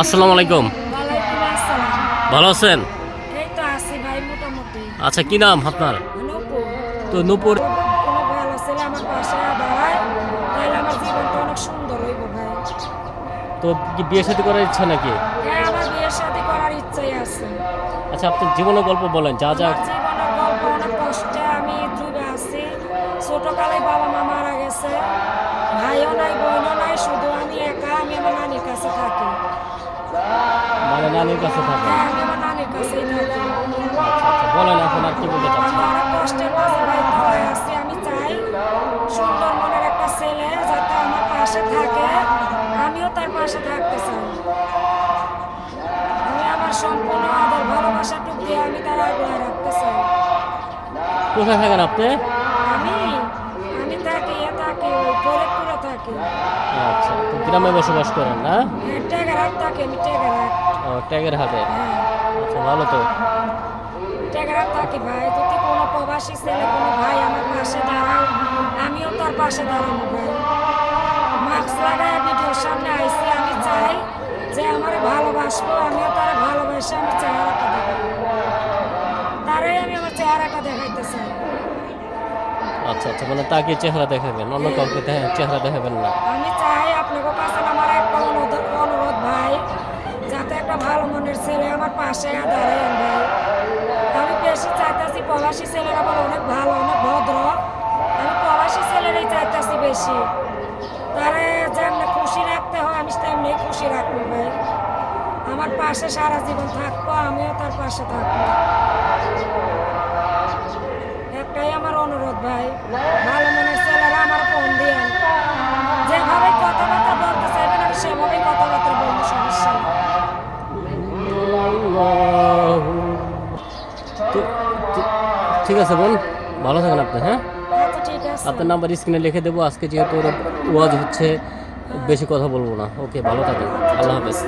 আসসালামু আলাইকুম। ভালো আছেন? এই তো আছি ভাই মোটামুটি। আচ্ছা কি নাম আপনার? তো নূপুর কোনো ভালো ছেলে আমার পাশে দাঁড়ায়। তাহলে আমার জীবনটা অনেক সুন্দর হইব ভাই। তো কি বিয়ে সাথে করার ইচ্ছা নাকি? হ্যাঁ আমার বিয়ের সাথে করার ইচ্ছাই আছে। আচ্ছা আপনার জীবনের গল্প বলেন যা যা আমি ডুবে আছি। ছোটকালে বাবা মা মারা গেছে। ভাইও নাই বোনও নাই শুধু আমি একা আমি আমার নানির কাছে থাকি। মানে নানির কাছে থাকেন হ্যাঁ নানির কাছেই থাকি। আচ্ছা আচ্ছা বলেন এখন আর কি বলতে চাচ্ছেন? কষ্টের মাঝে ভাই দাঁড়ায় আছি। আমি চাই সুন্দর মনের একটা ছেলে যাতে আমার পাশে থাকে। আমিও তার পাশে থাকতে চাই। আমি আমার সম্পূর্ণ আদর ভালোবাসাটুক দিয়ে আমি তার আগলায় রাখতে চাই। কোথায় থাকেন আপনি? থাকি ওই ফরিদপুরে থাকি। আচ্ছা তো গ্রামে বসবাস করেন না? হ্যাঁ, টেগারহাট থাকি আমি টেগারহাট ও ট্যাগের হাটে? হ্যাঁ। আচ্ছা ভালো তো। টেগারহাট থাকি ভাই। যদি কোনো প্রবাসী ছেলে কোনো ভাই আমার পাশে দাঁড়াও আমিও তার পাশে দাঁড়াবো ভাই। মাস্ক লাগায় ভিডিওর সামনে আইসি আমি চাই যে আমার ভালোবাসবো আমিও তার ভালোবাসে আমি চেহারাটা দেখাবো। তারাই আমি আমার চেহারাটা দেখাইতে চাই। আচ্ছা আচ্ছা মানে তাকে চেহারা দেখাবেন, অন্য কাউকে চেহারা দেখাবেন না। আমি চাই আপনাদের কাছে আমার একটা অনুরোধ অনুরোধ ভাই, যাতে একটা ভালো মনের ছেলে আমার পাশে দাঁড়ায় ভাই। আমি বেশি চাইতেছি প্রবাসী ছেলেরা বলে অনেক ভালো, অনেক ভদ্র। আমি প্রবাসী ছেলেরাই চাইতেছি বেশি। তারে যেমনি খুশি রাখতে হয়, আমি তেমনি খুশি রাখব ভাই। আমার পাশে সারা জীবন থাকব, আমিও তার পাশে থাকব। কথাবার্তা বলব সমস্যা ঠিক আছে বোন ভালো থাকেন আপনি হ্যাঁ? আছে। আপনার নাম্বার স্ক্রিনে লিখে দেবো আজকে যেহেতু ওরা ওয়াজ হচ্ছে বেশি কথা বলব না। ওকে ভালো থাকেন আল্লাহ হাফেজ।